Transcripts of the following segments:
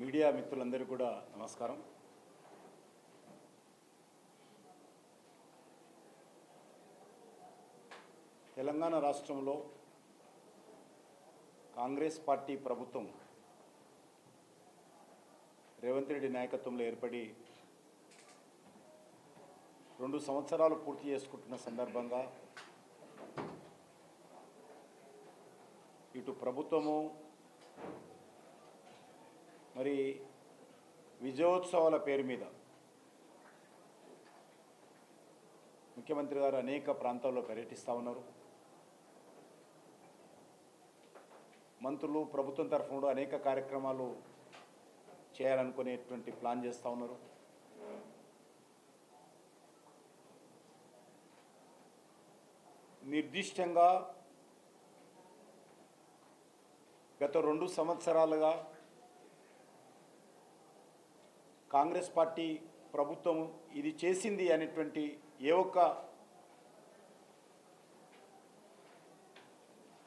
Media మిత్రులందరూ కూడా నమస్కారం. తెలంగాణ రాష్ట్రంలో కాంగ్రెస్ పార్టీ ప్రభుత్వం రేవంత్ రెడ్డి నాయకత్వంలో ఏర్పడి రెండు సంవత్సరాలు పూర్తి చేసుకుంటున్న సందర్భంగా ఇటు ప్రభుత్వము మరి విజయోత్సవాల పేరు మీద ముఖ్యమంత్రి గారు అనేక ప్రాంతాల్లో పర్యటిస్తూ ఉన్నారు. మంత్రులు ప్రభుత్వం తరఫున అనేక కార్యక్రమాలు చేయాలనుకునేటువంటి ప్లాన్ చేస్తూ ఉన్నారు. నిర్దిష్టంగా గత రెండు సంవత్సరాలుగా కాంగ్రెస్ పార్టీ ప్రభుత్వం ఇది చేసింది అనేటువంటి ఏ ఒక్క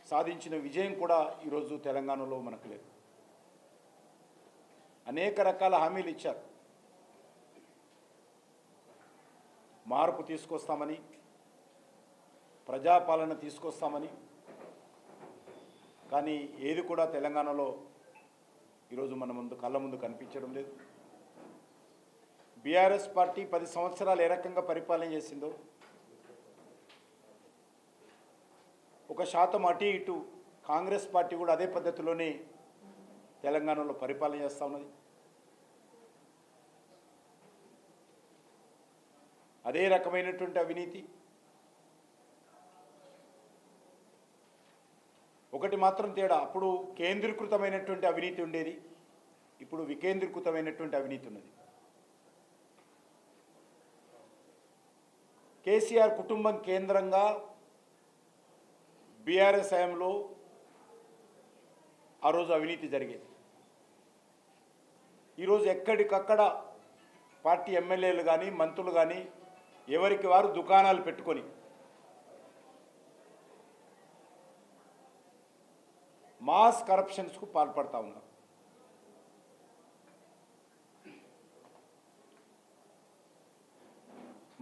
సాధించిన విజయం కూడా ఈరోజు తెలంగాణలో మనకు లేదు. అనేక రకాల హామీలు ఇచ్చారు. మార్పు తీసుకొస్తామని ప్రజాపాలన తీసుకొస్తామని కానీ ఏది కూడా తెలంగాణలో ఈరోజు మన ముందు కళ్ళ ముందు కనిపించడం లేదు. బీఆర్ఎస్ పార్టీ పది సంవత్సరాలు ఏ రకంగా పరిపాలన చేసిందో ఒక శాతం అటు ఇటు కాంగ్రెస్ పార్టీ కూడా అదే పద్ధతిలోనే తెలంగాణలో పరిపాలన చేస్తూ ఉన్నది. అదే రకమైనటువంటి అవినీతి. ఒకటి మాత్రం తేడా అప్పుడు కేంద్రీకృతమైనటువంటి అవినీతి ఉండేది ఇప్పుడు వికేంద్రీకృతమైనటువంటి అవినీతి ఉన్నది. కేసీఆర్ కుటుంబం కేంద్రంగా బీఆర్ఎస్ హయాంలో ఆ రోజు అవినీతి జరిగేది. ఈరోజు ఎక్కడికక్కడ పార్టీ ఎమ్మెల్యేలు కానీ మంత్రులు కానీ ఎవరికి వారు దుకాణాలు పెట్టుకొని మాస్ కరప్షన్స్కు పాల్పడతా ఉన్నారు.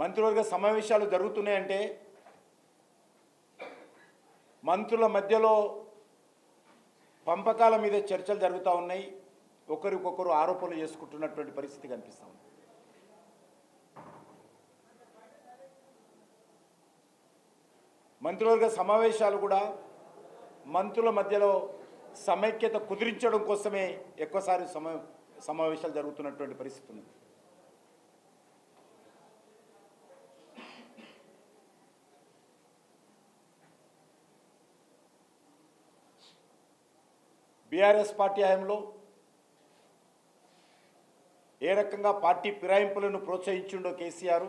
మంత్రివర్గ సమావేశాలు జరుగుతున్నాయంటే మంత్రుల మధ్యలో పంపకాల మీద చర్చలు జరుగుతూ ఉన్నాయి. ఒకరికొకరు ఆరోపణలు చేసుకుంటున్నటువంటి పరిస్థితి కనిపిస్తూ ఉంది. మంత్రివర్గ సమావేశాలు కూడా మంత్రుల మధ్యలో సమైక్యత కుదిరించడం కోసమే ఎక్కువసారి సమా సమావేశాలు జరుగుతున్నటువంటి పరిస్థితి ఉంది. బీఆర్ఎస్ పార్టీ హయాంలో ఏ రకంగా పార్టీ ఫిరాయింపులను ప్రోత్సహించిండో కేసీఆర్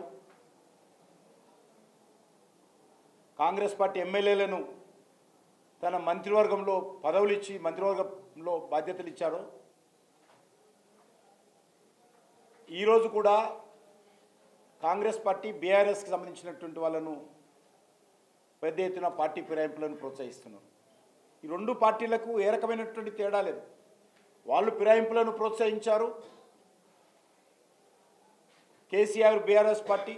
కాంగ్రెస్ పార్టీ ఎమ్మెల్యేలను తన మంత్రివర్గంలో పదవులు ఇచ్చి మంత్రివర్గంలో బాధ్యతలు ఇచ్చాడు ఈరోజు కూడా కాంగ్రెస్ పార్టీ బీఆర్ఎస్కి సంబంధించినటువంటి వాళ్ళను పెద్ద ఎత్తున పార్టీ ఫిరాయింపులను ప్రోత్సహిస్తున్నారు. ఈ రెండు పార్టీలకు ఏ రకమైనటువంటి తేడా లేదు. వాళ్ళు ఫిరాయింపులను ప్రోత్సహించారు. కేసీఆర్ బీఆర్ఎస్ పార్టీ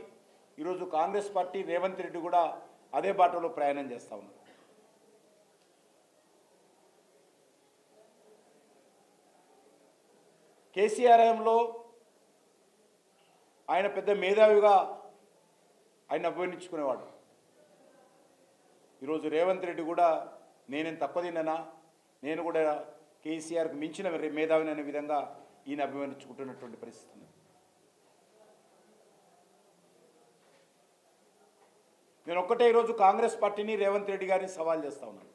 ఈరోజు కాంగ్రెస్ పార్టీ రేవంత్ రెడ్డి కూడా అదే బాటలో ప్రయాణం చేస్తూ ఉన్నారు. కేసీఆర్ ఆయన పెద్ద మేధావిగా ఆయన అభివర్ణించుకునేవాడు. ఈరోజు రేవంత్ రెడ్డి కూడా నేనేం తక్కువ నేను కూడా కేసీఆర్కు మించిన మేధావిని అనే విధంగా ఈయన అభిమానించుకుంటున్నటువంటి పరిస్థితి ఉంది. నేను ఒక్కటే ఈరోజు కాంగ్రెస్ పార్టీని రేవంత్ రెడ్డి గారిని సవాల్ చేస్తా ఉన్నాను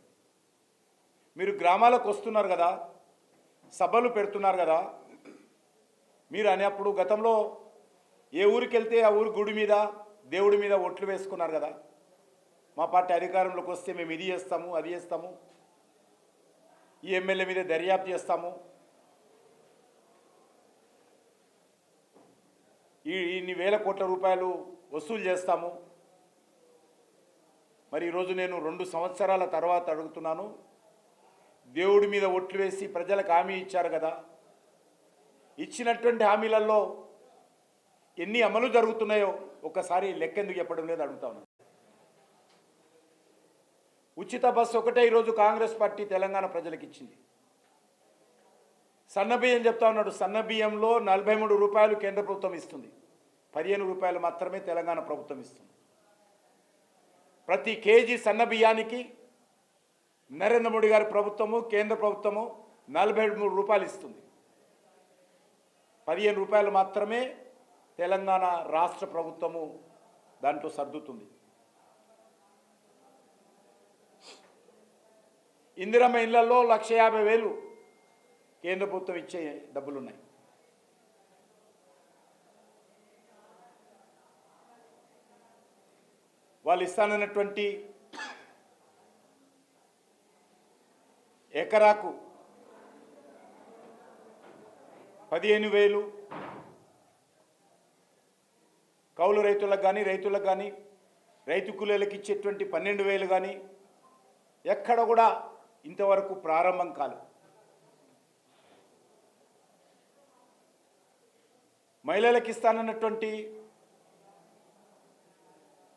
మీరు గ్రామాలకు వస్తున్నారు కదా సభలు పెడుతున్నారు కదా మీరు అనేప్పుడు గతంలో ఏ ఊరికి వెళ్తే ఆ ఊరి గుడి మీద దేవుడి మీద ఒట్లు వేసుకున్నారు కదా మా పార్టీ అధికారంలోకి వస్తే మేము ఇది చేస్తాము అది చేస్తాము. ఈ ఎమ్మెల్యే మీద దర్యాప్తు చేస్తాము. ఈ ఇన్ని వేల కోట్ల రూపాయలు వసూలు చేస్తాము. మరి ఈరోజు నేను రెండు సంవత్సరాల తర్వాత అడుగుతున్నాను. దేవుడి మీద ఒట్లు వేసి ప్రజలకు హామీ ఇచ్చారు కదా. ఇచ్చినటువంటి హామీలలో ఎన్ని అమలు జరుగుతున్నాయో ఒక్కసారి లెక్కెందుకు చెప్పడం లేదు అడుగుతాను ఉచిత బస్సు ఒకటే ఈరోజు కాంగ్రెస్ పార్టీ తెలంగాణ ప్రజలకు ఇచ్చింది. సన్న బియ్యం చెప్తా ఉన్నాడు సన్న బియ్యంలో నలభై మూడు రూపాయలు కేంద్ర ప్రభుత్వం ఇస్తుంది. పదిహేను రూపాయలు మాత్రమే తెలంగాణ ప్రభుత్వం ఇస్తుంది. ప్రతి కేజీ సన్న బియ్యానికి నరేంద్ర మోడీ గారి ప్రభుత్వము కేంద్ర ప్రభుత్వము నలభై మూడు రూపాయలు ఇస్తుంది. పదిహేను రూపాయలు మాత్రమే తెలంగాణ రాష్ట్ర ప్రభుత్వము దాంట్లో సర్దుతుంది. ఇందిరమ్మ ఇళ్ళలో లక్ష యాభై వేలు కేంద్ర ప్రభుత్వం ఇచ్చే డబ్బులున్నాయి. వాళ్ళు ఇస్తానన్నటువంటి ఎకరాకు పదిహేను వేలు కౌలు రైతులకు కానీ రైతులకు కానీ రైతు కూలీలకు ఇచ్చేటువంటి పన్నెండు వేలు కానీ ఎక్కడ కూడా ఇంతవరకు ప్రారంభం కాలేదు. మహిళలకు ఇస్తానన్నటువంటి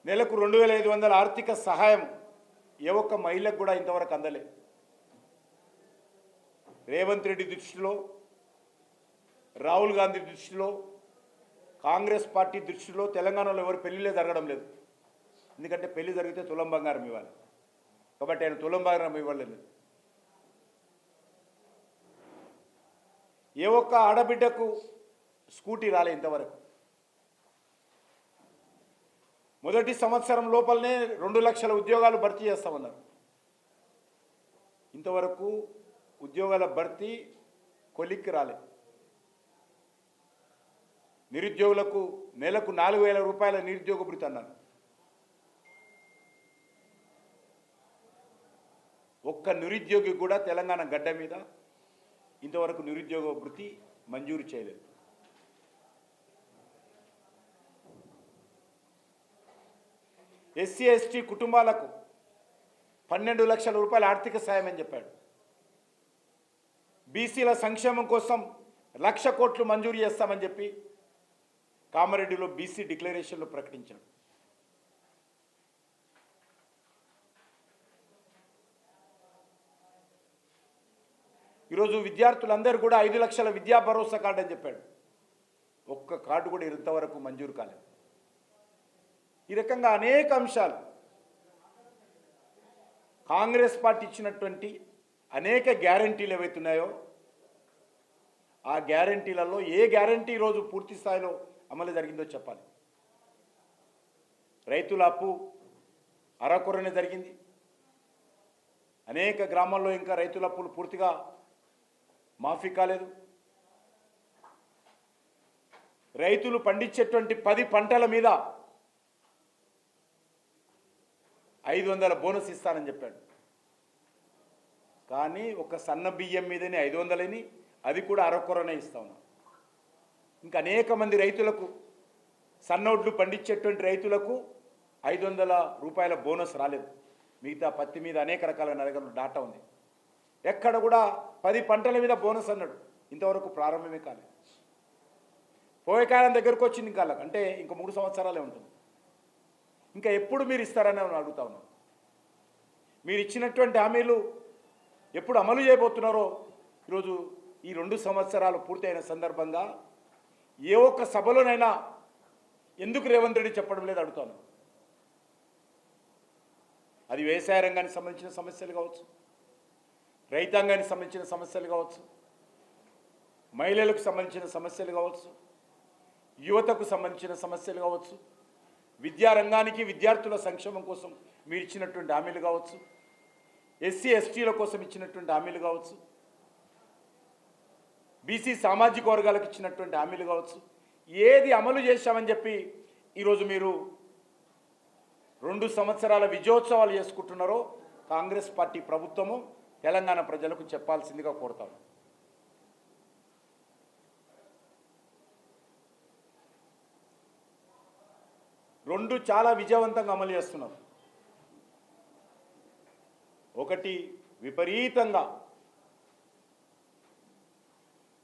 నెలకు రెండు వేల ఐదు వందల ఆర్థిక సహాయం ఏ ఒక్క మహిళకు కూడా ఇంతవరకు అందలే రేవంత్ రెడ్డి దృష్టిలో రాహుల్ గాంధీ దృష్టిలో కాంగ్రెస్ పార్టీ దృష్టిలో తెలంగాణలో ఎవరు పెళ్ళిలే జరగడం లేదు. ఎందుకంటే పెళ్ళి జరిగితే తులం బంగారం ఇవ్వాలి. కాబట్టి ఆయన తులం బంగారం ఇవ్వలేదు. ఏ ఒక్క ఆడబిడ్డకు స్కూటీ రాలే ఇంతవరకు. మొదటి సంవత్సరం లోపలనే రెండు లక్షల ఉద్యోగాలు భర్తీ చేస్తామన్నారు. ఇంతవరకు ఉద్యోగాల భర్తీ కొలిక్కి రాలే. నిరుద్యోగులకు నెలకు నాలుగు వేల రూపాయల నిరుద్యోగ భృతి అన్నారు. ఒక్క నిరుద్యోగి కూడా తెలంగాణ గడ్డ మీద ఇంతవరకు నిరుద్యోగ వృత్తి మంజూరు చేయలేదు. ఎస్సీ ఎస్టీ కుటుంబాలకు పన్నెండు లక్షల రూపాయల ఆర్థిక సాయం అని చెప్పాడు. బీసీల సంక్షేమం కోసం లక్ష కోట్లు మంజూరు చేస్తామని చెప్పి కామారెడ్డిలో బీసీ డిక్లరేషన్లో ప్రకటించాడు. ఈరోజు విద్యార్థులందరూ కూడా ఐదు లక్షల విద్యా భరోసా కార్డు అని చెప్పాడు. ఒక్క కార్డు కూడా ఇంతవరకు మంజూరు కాలేదు. ఈ రకంగా అనేక అంశాలు కాంగ్రెస్ పార్టీ ఇచ్చినటువంటి అనేక గ్యారంటీలు ఏవైతున్నాయో ఆ గ్యారంటీలలో ఏ గ్యారంటీ ఈరోజు పూర్తి స్థాయిలో అమలు జరిగిందో చెప్పాలి. రైతుల అప్పు అరకొరనే జరిగింది. అనేక గ్రామాల్లో ఇంకా రైతుల అప్పులు పూర్తిగా మాఫీ కాలేదు. రైతులు పండించేటువంటి పది పంటల మీద ఐదు వందల బోనస్ ఇస్తానని చెప్పాడు. కానీ ఒక సన్న బియ్యం మీదనే ఐదు వందలని అది కూడా అరకొరనే ఇస్తా ఉన్నాం. ఇంకా అనేక మంది రైతులకు సన్నోడ్లు పండించేటువంటి రైతులకు ఐదు వందల రూపాయల బోనస్ రాలేదు. మిగతా పత్తి మీద అనేక రకాల నరగలు డాటా ఉంది ఎక్కడ కూడా పది పంటల మీద బోనస్ అన్నాడు. ఇంతవరకు ప్రారంభమే కాలేదు. పోయే కాలం దగ్గరకు వచ్చింది ఇంకా అలా. అంటే ఇంక మూడు సంవత్సరాలే ఉంటుంది. ఇంకా ఎప్పుడు మీరు ఇస్తారని నేను అడుగుతా ఉన్నాను మీరు ఇచ్చినటువంటి హామీలు ఎప్పుడు అమలు చేయబోతున్నారో ఈరోజు ఈ రెండు సంవత్సరాలు పూర్తయిన సందర్భంగా ఏ ఒక్క సభలోనైనా ఎందుకు రేవంత్ రెడ్డి చెప్పడం లేదు అడుగుతాను. అది వ్యవసాయ రంగానికి సంబంధించిన సమస్యలు కావచ్చు. రైతాంగానికి సంబంధించిన సమస్యలు కావచ్చు మహిళలకు సంబంధించిన సమస్యలు కావచ్చు యువతకు సంబంధించిన సమస్యలు కావచ్చు విద్యారంగానికి విద్యార్థుల సంక్షేమం కోసం మీరు ఇచ్చినటువంటి హామీలు కావచ్చు ఎస్సీ ఎస్టీల కోసం ఇచ్చినటువంటి హామీలు కావచ్చు బీసీ సామాజిక వర్గాలకు ఇచ్చినటువంటి హామీలు కావచ్చు ఏది అమలు చేశామని చెప్పి ఈరోజు మీరు రెండు సంవత్సరాల విజయోత్సవాలు చేసుకుంటున్నారో కాంగ్రెస్ పార్టీ ప్రభుత్వము తెలంగాణ ప్రజలకు చెప్పాల్సిందిగా కోరుతాను రెండు చాలా విజయవంతంగా అమలు చేస్తున్నారు ఒకటి విపరీతంగా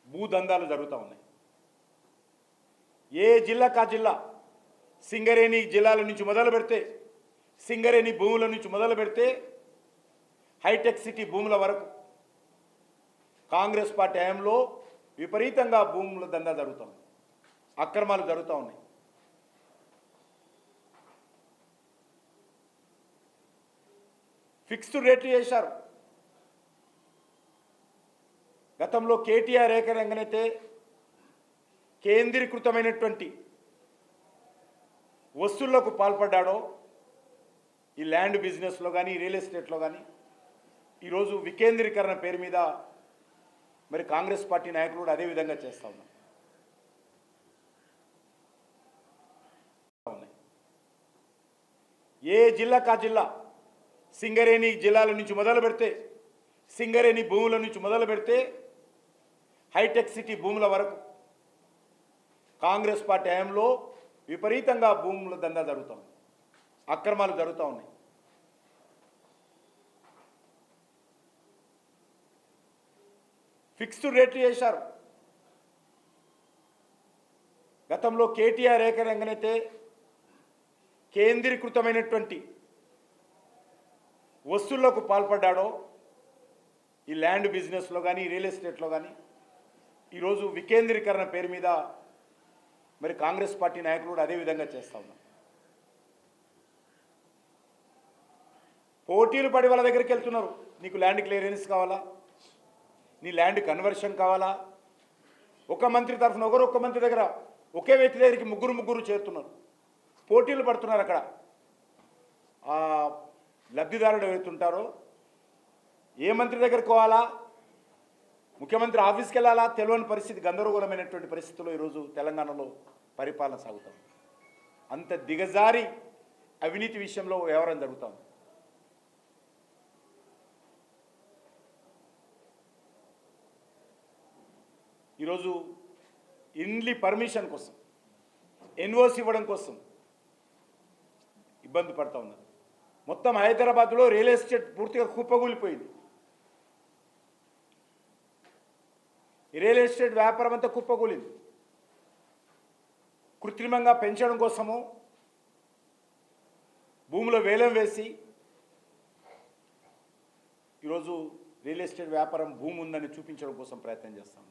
భూదందాలు జరుగుతూ ఉన్నాయి. ఏ జిల్లా కా జిల్లా? సింగరేణి జిల్లాల నుంచి మొదలు పెడితే సింగరేణి భూముల నుంచి మొదలు పెడితే హైటెక్ సిటీ భూముల వరకు కాంగ్రెస్ పార్టీ హయాంలో విపరీతంగా భూముల దందా జరుగుతుంది. అక్రమాలు జరుగుతూ ఉన్నాయి. ఫిక్స్డ్ రేట్లు చేశారు. గతంలో కేటీఆర్ ఏకరంగనైతే కేంద్రీకృతమైనటువంటి వస్తువులకు పాల్పడ్డాడో ఈ ల్యాండ్ బిజినెస్లో కానీ రియల్ ఎస్టేట్లో కానీ ఈరోజు వికేంద్రీకరణ పేరు మీద మరి కాంగ్రెస్ పార్టీ నాయకులు కూడా అదే విధంగా చేస్తూ ఉన్నారు. ఉన్నాయి. ఏ జిల్లా కా జిల్లా? సింగరేణి జిల్లాల నుంచి మొదలు పెడితే సింగరేణి భూముల నుంచి మొదలు పెడితే హైటెక్ సిటీ భూముల వరకు కాంగ్రెస్ పార్టీ హయాంలో విపరీతంగా భూముల దందా జరుగుతుంది అక్రమాలు జరుగుతూ ఉన్నాయి. ఫిక్స్డ్ రేట్లు చేశారు. గతంలో కేటీఆర్ ఏకరంగనైతే కేంద్రీకృతమైనటువంటి వస్తువులకు పాల్పడ్డాడో ఈ ల్యాండ్ బిజినెస్లో కానీ రియల్ ఎస్టేట్లో కానీ ఈరోజు వికేంద్రీకరణ పేరు మీద మరి కాంగ్రెస్ పార్టీ నాయకులు కూడా అదే విధంగా చేస్తూ ఉన్నారు. పోటీలు పడి వాళ్ళ దగ్గరికి వెళ్తున్నారు. నీకు ల్యాండ్ క్లియరెన్స్ కావాలా? నీ ల్యాండ్ కన్వర్షన్ కావాలా? ఒక మంత్రి తరఫున ఒకరు ఒక మంత్రి దగ్గర ఒకే వ్యక్తి దగ్గరికి ముగ్గురు ముగ్గురు చేరుతున్నారు. పోటీలు పడుతున్నారు అక్కడ. ఆ లబ్ధిదారుడు ఎవరుతుంటారో ఏ మంత్రి దగ్గరికి పోవాలా? ముఖ్యమంత్రి ఆఫీస్కి వెళ్ళాలా? తెలియని పరిస్థితి గందరగోళమైనటువంటి పరిస్థితుల్లో ఈరోజు తెలంగాణలో పరిపాలన సాగుతాం అంత దిగజారి అవినీతి విషయంలో వ్యవహారం జరుగుతాం ఈరోజు ఇన్లీ పర్మిషన్ కోసం ఎన్ఓసి ఇవ్వడం కోసం ఇబ్బంది పడతా ఉన్నారు. మొత్తం హైదరాబాద్లో రియల్ ఎస్టేట్ పూర్తిగా కుప్పగూలిపోయింది ఈ రియల్ ఎస్టేట్ వ్యాపారం అంతా కుప్పగూలింది కృత్రిమంగా పెంచడం కోసము భూమిలో వేలం వేసి ఈరోజు రియల్ ఎస్టేట్ వ్యాపారం భూమి ఉందని చూపించడం కోసం ప్రయత్నం చేస్తాము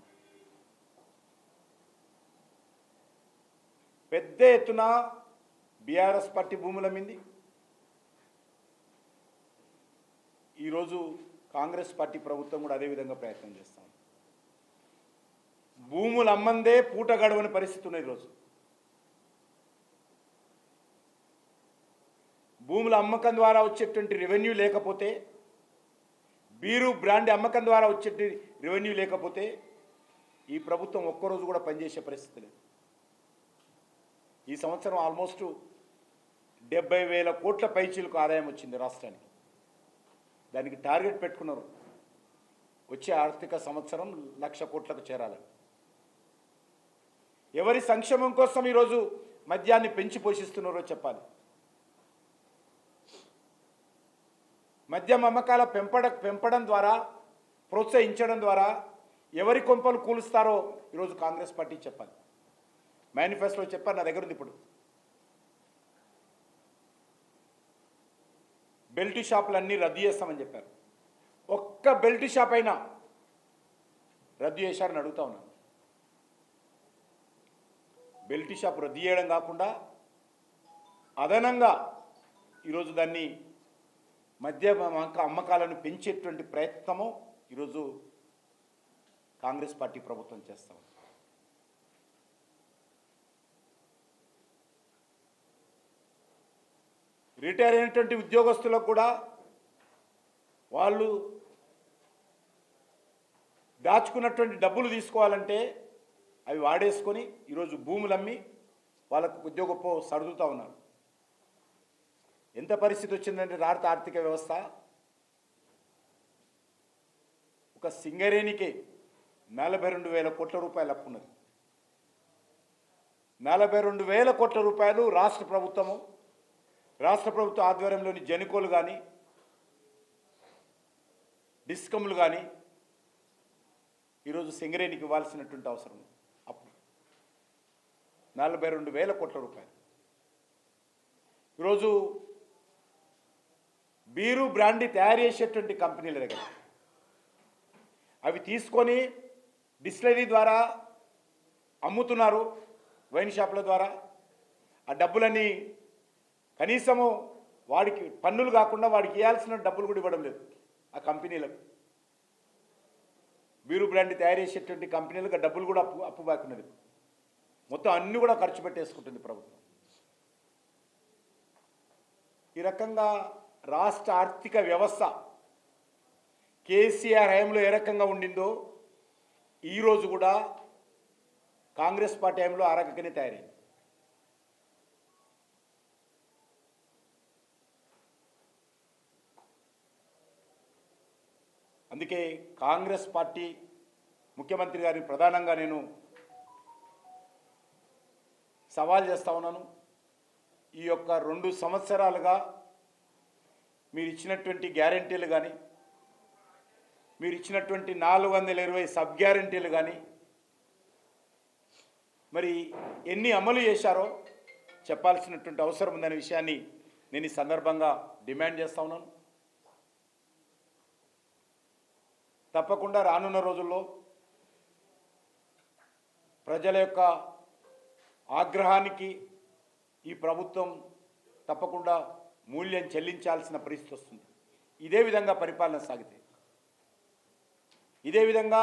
పెద్ద ఎత్తున బీఆర్ఎస్ పార్టీ భూముల మింది. ఈరోజు కాంగ్రెస్ పార్టీ ప్రభుత్వం కూడా అదే విధంగా ప్రయత్నం చేస్తాం భూములు అమ్మందే పూట గడవని పరిస్థితి ఉన్నది ఈరోజు. భూముల అమ్మకం ద్వారా వచ్చేటువంటి రెవెన్యూ లేకపోతే బీరు బ్రాండ్ అమ్మకం ద్వారా వచ్చే రెవెన్యూ లేకపోతే ఈ ప్రభుత్వం ఒక్కరోజు కూడా పనిచేసే పరిస్థితి లేదు. ఈ సంవత్సరం ఆల్మోస్ట్ డెబ్బై వేల కోట్ల పైచీలకు ఆదాయం వచ్చింది రాష్ట్రానికి. దానికి టార్గెట్ పెట్టుకున్నారు. వచ్చే ఆర్థిక సంవత్సరం లక్ష కోట్లకు చేరాలని. ఎవరి సంక్షేమం కోసం ఈరోజు మద్యాన్ని పెంచి పోషిస్తున్నారో చెప్పాలి. మద్యం అమ్మకాల పెంపడ పెంపడం ద్వారా ప్రోత్సహించడం ద్వారా ఎవరి కొంపలు కూలుస్తారో ఈరోజు కాంగ్రెస్ పార్టీ చెప్పాలి. మేనిఫెస్టో చెప్పారు నా దగ్గర ఉంది ఇప్పుడు. బెల్ట్ షాపులన్నీ రద్దు చేస్తామని చెప్పారు. ఒక్క బెల్ట్ షాప్ అయినా రద్దు చేశారని అడుగుతా ఉన్నాను బెల్ట్ షాప్ రద్దు చేయడం కాకుండా అదనంగా ఈరోజు దాన్ని మద్య అమ్మకాలను పెంచేటువంటి ప్రయత్నము ఈరోజు కాంగ్రెస్ పార్టీ ప్రభుత్వం చేస్తాం రిటైర్ అయినటువంటి ఉద్యోగస్తులకు కూడా వాళ్ళు దాచుకున్నటువంటి డబ్బులు తీసుకోవాలంటే అవి వాడేసుకొని ఈరోజు భూములు అమ్మి వాళ్ళకు ఉద్యోగపో సర్దుతూ ఉన్నారు. ఎంత పరిస్థితి వచ్చిందంటే భారత ఆర్థిక వ్యవస్థ ఒక సింగరేణికే నలభై రెండు వేల కోట్ల రూపాయలు అప్పున్నది. నలభై రెండు వేల కోట్ల రూపాయలు రాష్ట్ర ప్రభుత్వము రాష్ట్ర ప్రభుత్వ ఆధ్వర్యంలోని జనుకోలు కానీ డిస్కమ్లు కానీ ఈరోజు సింగరేణికి ఇవ్వాల్సినటువంటి అవసరం అప్పుడు నలభై రెండు వేల కోట్ల రూపాయలు. ఈరోజు బీరు బ్రాండీ తయారు చేసేటువంటి కంపెనీల దగ్గర అవి తీసుకొని డిస్టిలరీ ద్వారా అమ్ముతున్నారు వైన్ షాపుల ద్వారా. ఆ డబ్బులన్నీ కనీసము వాడికి పన్నులు కాకుండా వాడికి ఇవ్వాల్సిన డబ్బులు కూడా ఇవ్వడం లేదు ఆ కంపెనీలకు. బీరు బ్రాండ్ తయారు చేసేటువంటి కంపెనీలకు డబ్బులు కూడా అప్పు అప్పు బాకున్నది. మొత్తం అన్ని కూడా ఖర్చు పెట్టేసుకుంటుంది ప్రభుత్వం. ఈ రకంగా రాష్ట్ర ఆర్థిక వ్యవస్థ కేసీఆర్ హయాంలో ఏ రకంగా ఉండిందో ఈరోజు కూడా కాంగ్రెస్ పార్టీ హయాంలో ఆ రకంగానే తయారైంది. అందుకే కాంగ్రెస్ పార్టీ ముఖ్యమంత్రి గారిని ప్రధానంగా నేను సవాల్ చేస్తా ఉన్నాను. ఈ యొక్క రెండు సంవత్సరాలుగా మీరు ఇచ్చినటువంటి గ్యారంటీలు కానీ మీరు ఇచ్చినటువంటి నాలుగు వందల ఇరవై సబ్ గ్యారంటీలు కానీ మరి ఎన్ని అమలు చేశారో చెప్పాల్సినటువంటి అవసరం ఉందనే విషయాన్ని నేను ఈ సందర్భంగా డిమాండ్ చేస్తా ఉన్నాను. తప్పకుండా రానున్న రోజుల్లో ప్రజల యొక్క ఆగ్రహానికి ఈ ప్రభుత్వం తప్పకుండా మూల్యం చెల్లించాల్సిన పరిస్థితి వస్తుంది. ఇదే విధంగా పరిపాలన సాగితే ఇదే విధంగా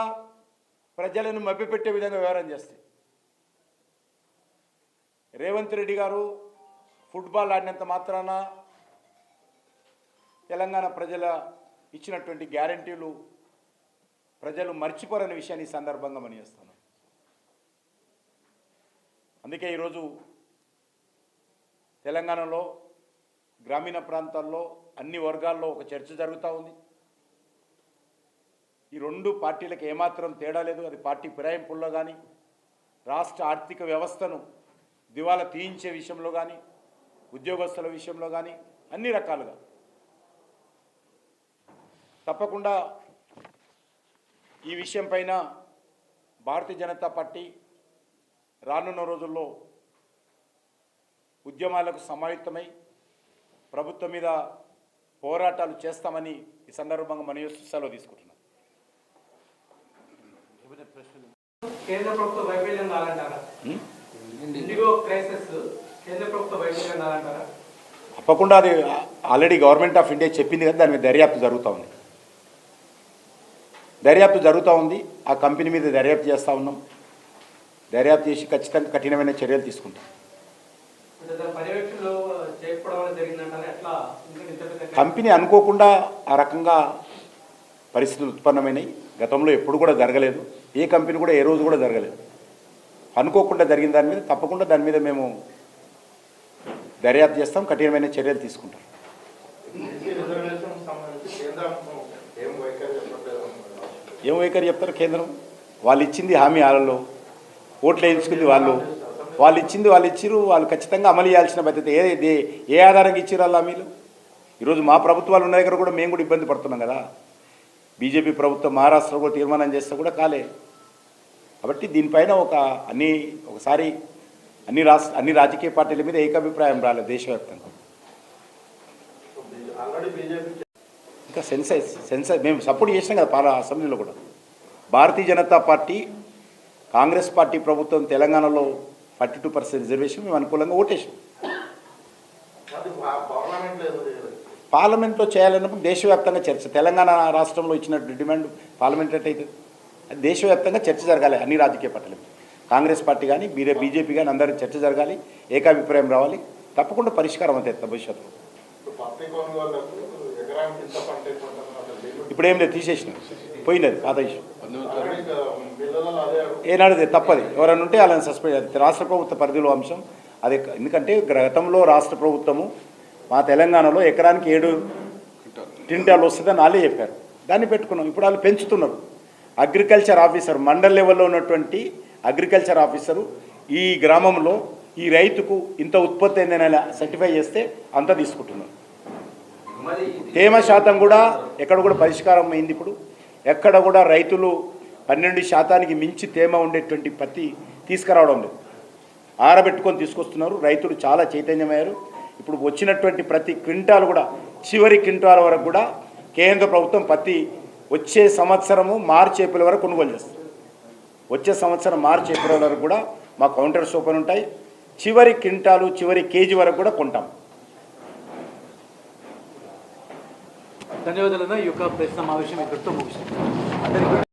ప్రజలను మభ్యపెట్టే విధంగా వ్యవహారం చేస్తే రేవంత్ రెడ్డి గారు ఫుట్బాల్ ఆడినంత మాత్రాన తెలంగాణ ప్రజల ఇచ్చినటువంటి గ్యారంటీలు ప్రజలు మర్చిపోరని విషయాన్ని ఈ సందర్భంగా మనం చేస్తున్నాం. అందుకే ఈరోజు తెలంగాణలో గ్రామీణ ప్రాంతాల్లో అన్ని వర్గాల్లో ఒక చర్చ జరుగుతూ ఉంది. ఈ రెండు పార్టీలకు ఏమాత్రం తేడా లేదు. అది పార్టీ ఫిరాయింపుల్లో కానీ రాష్ట్ర ఆర్థిక వ్యవస్థను దివాలా తీయించే విషయంలో కానీ ఉద్యోగస్తుల విషయంలో కానీ అన్ని రకాలుగా. తప్పకుండా ఈ విషయం పైన భారతీయ జనతా పార్టీ రానున్న రోజుల్లో ఉద్యమాలకు సమాయుక్తమై ప్రభుత్వం మీద పోరాటాలు చేస్తామని ఈ సందర్భంగా మన సెలవు తీసుకుంటున్నాం. కేంద్ర ప్రభుత్వ వైఫల్యం కాదంటారా ఉం? ఇండిగో క్రైసిస్ కేంద్ర ప్రభుత్వ వైఫల్యం కాదంటారా తప్పకుండా అది ఆల్రెడీ గవర్నమెంట్ ఆఫ్ ఇండియా చెప్పింది కదా దాని మీద దర్యాప్తు జరుగుతూ ఉంది. దర్యాప్తు జరుగుతూ ఉంది. ఆ కంపెనీ మీద దర్యాప్తు చేస్తూ ఉన్నాం. దర్యాప్తు చేసి ఖచ్చితంగా కఠినమైన చర్యలు తీసుకుంటాం. కంపెనీ అనుకోకుండా ఆ రకంగా పరిస్థితులు ఉత్పన్నమైనాయి. గతంలో ఎప్పుడు కూడా జరగలేదు. ఏ కంపెనీ కూడా ఏ రోజు కూడా జరగలేదు. అనుకోకుండా జరిగిన దాని మీద తప్పకుండా దాని మీద మేము దర్యాప్తు చేస్తాం. కఠినమైన చర్యలు తీసుకుంటాం బీసీ రిజర్వేషన్ సంబంధించి కేంద్రం ఏం వైఖరి చెప్పట్లేదు అంటున్నారు. ఏం వైఖరి చెప్తారు కేంద్రం? వాళ్ళు ఇచ్చింది హామీ వాళ్ళలో ఓట్లు వేయించుకుంది వాళ్ళు. వాళ్ళు ఇచ్చింది వాళ్ళు ఇచ్చిరు వాళ్ళు ఖచ్చితంగా అమలు చేయాల్సిన బాధ్యత ఏ ఏ- ఆధారంగా ఇచ్చిరు వాళ్ళు హామీలు ఈరోజు మా ప్రభుత్వాలు ఉన్న దగ్గర కూడా మేము కూడా ఇబ్బంది పడుతున్నాం కదా. బీజేపీ ప్రభుత్వం మహారాష్ట్రలో కూడా తీర్మానం చేస్తే కూడా కాలే. కాబట్టి దీనిపైన ఒక అన్ని ఒకసారి అన్ని రాష్ట్ర అన్ని రాజకీయ పార్టీల మీద ఏకాభిప్రాయం రాలేదు దేశవ్యాప్తంగా సో బీ- ఆల్రెడీ బీజేపీ ఇంకా సెన్సెస్ సెన్సెస్ మేము సపోర్ట్ చేసినాం కదా పాల అసెంబ్లీలో కూడా. భారతీయ జనతా పార్టీ కాంగ్రెస్ పార్టీ ప్రభుత్వం తెలంగాణలో ఫార్టీ టూ పర్సెంట్ రిజర్వేషన్ మేము అనుకూలంగా ఓటేసాం పార్లమెంట్లో చేయాలన్నప్పుడు దేశవ్యాప్తంగా చర్చ తెలంగాణ రాష్ట్రంలో ఇచ్చిన డిమాండ్ పార్లమెంట్ అయితే దేశవ్యాప్తంగా చర్చ జరగాలి అన్ని రాజకీయ పార్టీలు కాంగ్రెస్ పార్టీ కానీ బీరే బీజేపీ కానీ అందరూ చర్చ జరగాలి ఏకాభిప్రాయం రావాలి తప్పకుండా పరిష్కారం అవుతుంది భవిష్యత్తులో. ఇప్పుడు ఏం లేదు తీసేసిన. పోయినది పాత ఇష్యూ. ఏనాడు తప్పది. ఎవరైనా ఉంటే వాళ్ళని సస్పెండ్ రాష్ట్ర ప్రభుత్వ పరిధిలో అంశం. అది ఎందుకంటే గతంలో రాష్ట్ర ప్రభుత్వము మా తెలంగాణలో ఎకరానికి ఏడు క్వింటాలు వస్తుందని వాళ్ళే చెప్పారు. దాన్ని పెట్టుకున్నాం. ఇప్పుడు వాళ్ళు పెంచుతున్నారు. అగ్రికల్చర్ ఆఫీసర్ మండల్ లెవెల్లో ఉన్నటువంటి అగ్రికల్చర్ ఆఫీసరు ఈ గ్రామంలో ఈ రైతుకు ఇంత ఉత్పత్తి అయిందని సర్టిఫై చేస్తే అంత తీసుకుంటున్నారు. తేమ శాతం కూడా ఎక్కడ కూడా పరిష్కారం అయింది ఇప్పుడు. ఎక్కడ కూడా రైతులు పన్నెండు శాతానికి మించి తేమ ఉండేటువంటి పత్తి తీసుకురావడం లేదు. ఆరబెట్టుకొని తీసుకొస్తున్నారు. రైతులు చాలా చైతన్యమయ్యారు. ఇప్పుడు వచ్చినటువంటి ప్రతి క్వింటాల్ కూడా చివరి క్వింటాల్ వరకు కూడా కేంద్ర ప్రభుత్వం పత్తి వచ్చే సంవత్సరము మార్చి ఏప్రిల్ వరకు కొనుగోలు చేస్తుంది. వచ్చే సంవత్సరం మార్చి ఏప్రిల్ వరకు కూడా మా కౌంటర్స్ ఓపెన్ ఉంటాయి. చివరి క్వింటాలు చివరి కేజీ వరకు కూడా కొంటాం. ధన్యవాదాలన్నా ఈ యొక్క ప్రెస్ సమావేశం ఇక్కడితో ముగిసింది అందరికీ